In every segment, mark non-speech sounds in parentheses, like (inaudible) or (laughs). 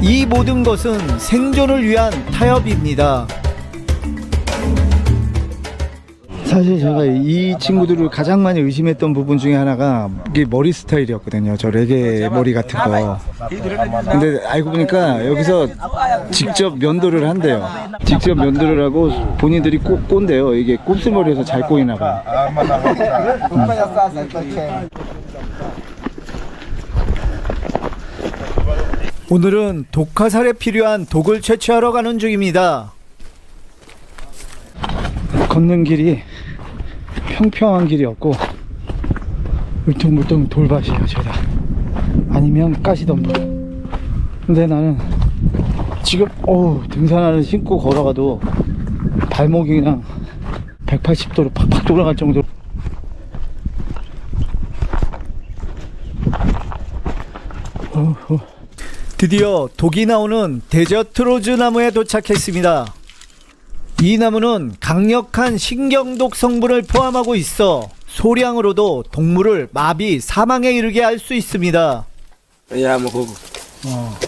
이 모든 것은 생존을 위한 타협입니다. 사실 제가 이 친구들을 가장 많이 의심했던 부분 중에 하나가 이게 머리 스타일이었거든요. 저 레게 머리 같은 거. 근데 알고 보니까 여기서 직접 면도를 한대요. 직접 면도를 하고 본인들이 꼭 꼰대요. 이게 곱슬머리여서 잘 꼬이나 봐요. 오늘은 독화살에 필요한 독을 채취하러 가는 중입니다. 걷는 길이 평평한 길이었고 울퉁불퉁 돌밭이에요 죄다 아니면 가시덤불 근데 나는 지금 어우 등산화를 신고 걸어가도 발목이 그냥 180도로 팍팍 돌아갈 정도로 어후. 드디어 독이 나오는 데저트로즈 나무에 도착했습니다. 이 나무는 강력한 신경독 성분을 포함하고 있어 소량으로도 동물을 마비, 사망에 이르게 할 수 있습니다. Ya muhogo. 어.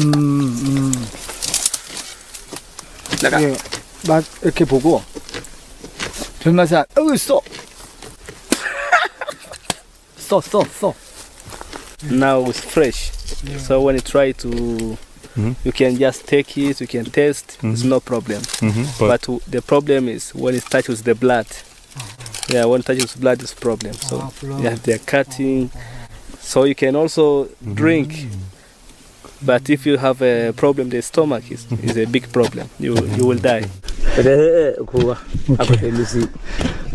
음, 음. Daga. 예, 맛 이렇게 보고 별맛이 안, 어우 (laughs) 써. 써, 써, 써. Now it's fresh. So when you try to, you can just take it. You can taste. It's no problem. But, But w- the problem is when it touches the blood. Yeah, when it touches blood is problem. So Ah, blood. yeah, they're cutting. So you can also drink. But if you have a problem, the stomach is, is a big problem. You you will die.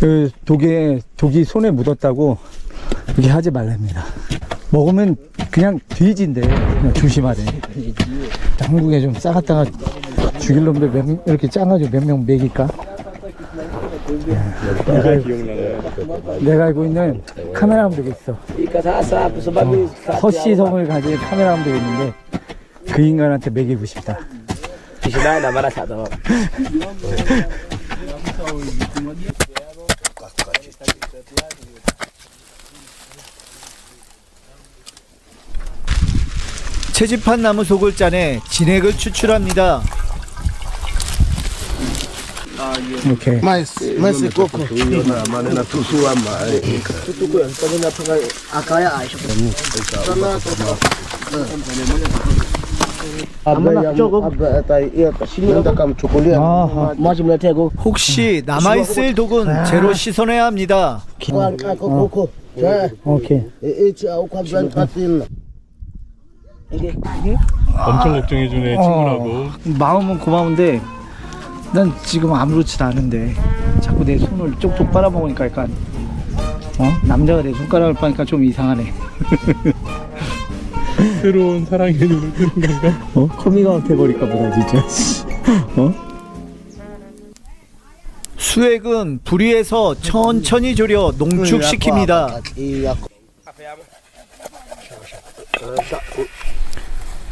그 독에 독이 손에 묻었다고 그렇게 하지 말랍니다. 먹으면 그냥 돼지인데 그냥 조심하래. 한국에 좀 싸갔다가 죽일 놈들 몇, 이렇게 짜가지고 몇 명 먹일까? 내가, 알- 내가 알고 있는 카메라 감독이 있어. 서시성을 가진 카메라 감독이 있는데 그 인간한테 먹이고 싶다. (laughs) 채집한 나무 속을 짜내 진액을 추출합니다. 오케이. Mas, mas esse coco. 혹시 남아 있을 독은 제로 씻어내야 합니다. 오케이. 엄청 걱정해주네 친구라고 마음은 고마운데 난 지금 아무렇지도 않은데 자꾸 내 손을 쪽쪽 빨아먹으니까 약간 어? 남자가 내 손가락을 빠니까 좀 이상하네. (laughs) 새로운 사랑의 눈을 뜨는 건가? 어? 커밍아웃 해버릴까 보다 진짜. 어? 수액은 불 위에서 천천히 졸여 농축시킵니다.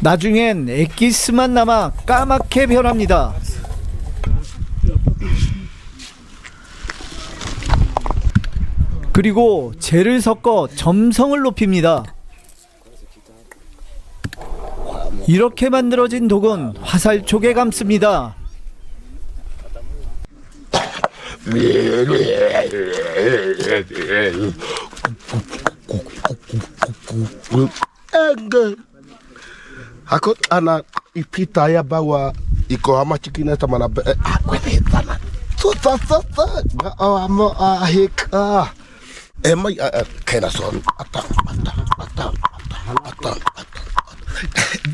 나중엔 엑기스만 남아 까맣게 변합니다. 그리고 젤을 섞어 점성을 높입니다. 이렇게 만들어진 독은 화살촉에 감습니다. Enga. Ako ana ipita ya bawa iko hama chikina tamana be. Akwete so so so. Ga amo ahika. Ema kena son. Ata ata ata ata ata.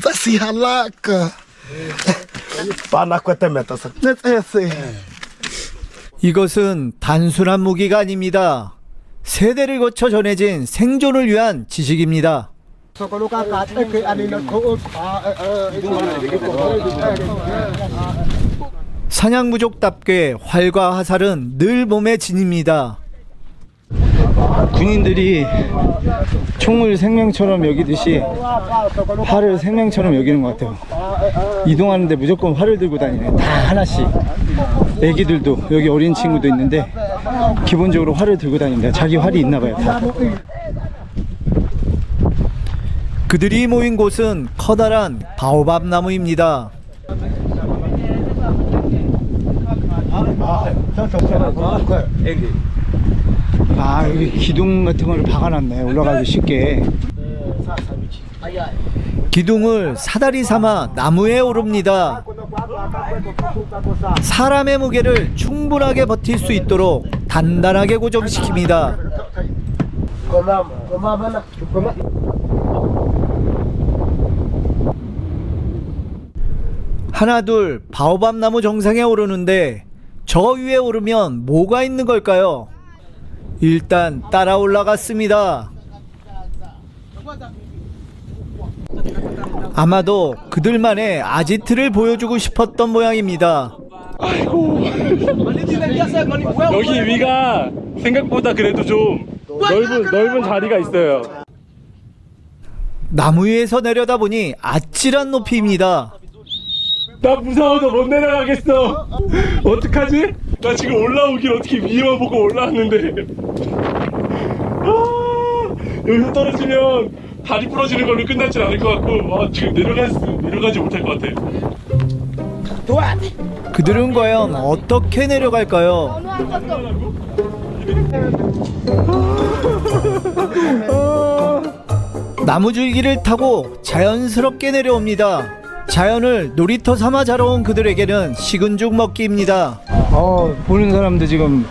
Basi halaka. Pana kwete meta sa. Netse. 이것은 단순한 무기가 아닙니다. 세대를 거쳐 전해진 생존을 위한 지식입니다. 사냥부족답게 활과 화살은 늘 몸에 지닙니다. 군인들이 총을 생명처럼 여기듯이 활을 생명처럼 여기는 것 같아요. 이동하는데 무조건 활을 들고 다니네. 다 하나씩. 애기들도 여기 어린 친구도 있는데 기본적으로 활을 들고 다닌다. 자기 활이 있나 봐요. 다. 그들이 모인 곳은 커다란 바오밥 나무입니다. 아 여기 기둥 같은 거를 박아놨네. 올라가기 쉽게. 기둥을 사다리 삼아 나무에 오릅니다. 사람의 무게를 충분하게 버틸 수 있도록 단단하게 고정시킵니다 하나 둘 바오밥 나무 정상에 오르는데 저 위에 오르면 뭐가 있는 걸까요? 일단 따라 올라갔습니다. 아마도 그들만의 아지트를 보여주고 싶었던 모양입니다. 여기 위가 생각보다 그래도 좀 넓은 넓은 자리가 있어요. 나무 위에서 내려다보니 아찔한 높이입니다. 나 무서워서 못 내려가겠어. 어떡하지? 나 지금 올라오길 어떻게 위에만 보고 올라왔는데. 아, 여기서 떨어지면 다리 부러지는 걸로 끝나진 않을 것 같고, 아, 지금 내려갈 수, 내려가지 못할 것 같아. 그들은 과연 어떻게 내려갈까요? 나무줄기를 타고 자연스럽게 내려옵니다. 자연을 놀이터 삼아 자러 온 그들에게는 식은 죽 먹기입니다. 어, 보는 사람도 지금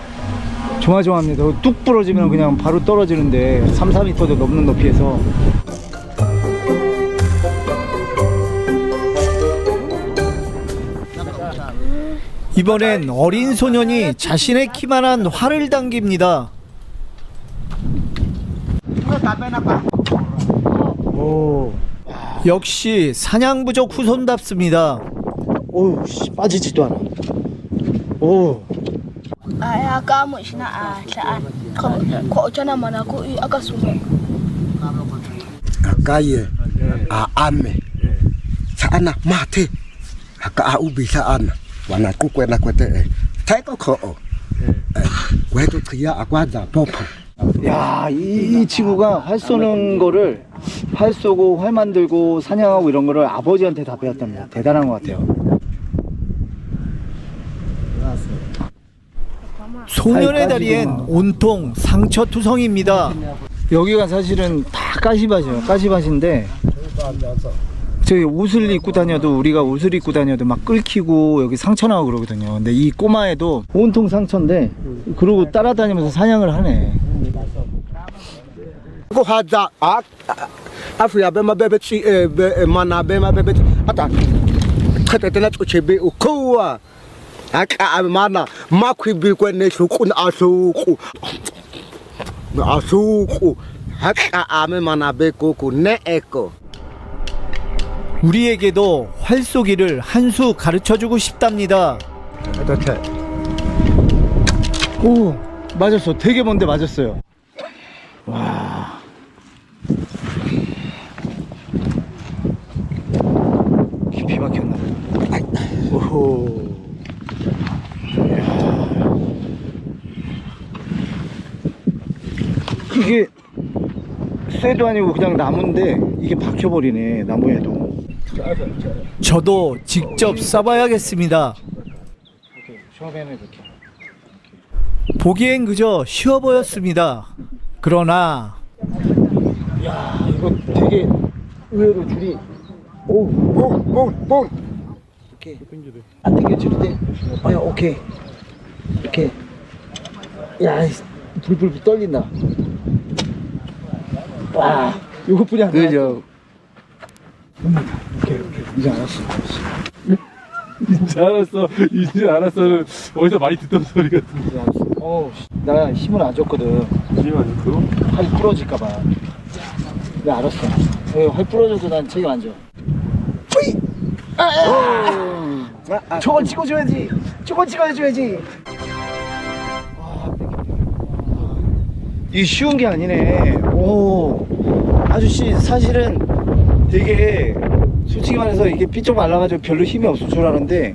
조마조마합니다. 뚝 부러지면 그냥 바로 떨어지는데 3, 4m도 넘는 높이에서 이번엔 어린 소년이 자신의 키만한 활을 당깁니다. 오, 역시 사냥 부족 후손답습니다. 오, 씨, 빠지지도 않아. 오, Aya kamu shina a sa'an ko chana mana ko i aka sumo akaye a ame saana mate aka a ubi saana wana ku kwena kwete e tai ko ko o kweto kia akwaza popo 야, 이, 이 친구가 활 쏘는 거를 활 쏘고 활 만들고 사냥하고 이런 거를 아버지한테 다 배웠답니다. 대단한 것 같아요. 소년의 다리엔 온통 상처투성입니다. 여기가 사실은 다 가시밭이에요. 가시밭인데 저기 옷을 입고 다녀도 우리가 옷을 입고 다녀도 막 끓기고 여기 상처 나고 그러거든요. 근데 이 꼬마애도 온통 상처인데 그러고 따라다니면서 사냥을 하네. Ko haza a afria be ma bebe chi e be e mana be ma bebe ata khete tena tso chebe o kowa aka mana ma khwibi kwene hluku na hluku a hluku aka a me mana be koko ne eko 우리에게도 활쏘기를 한 수 가르쳐주고 싶답니다. 오, 맞았어. 되게 먼데 맞았어요. 와. 깊이 막혔나 봐. 오호. 이게 쇠도 아니고 그냥 나무인데 이게 박혀버리네 나무에도. 저도 직접 써봐야겠습니다. 보기엔 그저 쉬워 보였습니다. 그러나 야 이거 되게 의외로 줄이 오오오오 오케이 안 당겨질 때 아야 오케이 오케이 야 이, 불불불 떨린다. 와 이것뿐이 안 그죠. 오케이 오케이 이제 알았어. 이제 알았어. 이제 알았어는 어디서 많이 듣던 소리 같은데. 이제 알았어. 어, 씨, 나 힘을 안 줬거든. 지금 아니고? 팔이 부러질까봐. 네, 알았어. 네, 활 부러져도 난 책임 안 져. 아, 저건 찍어줘야지. 저건 찍어줘야지. 이게 쉬운 게 아니네. 오, 아저씨 사실은 되게 솔직히 말해서 이게 삐쩍 말라가지고 별로 힘이 없을 줄 알았는데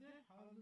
Nerede? Harun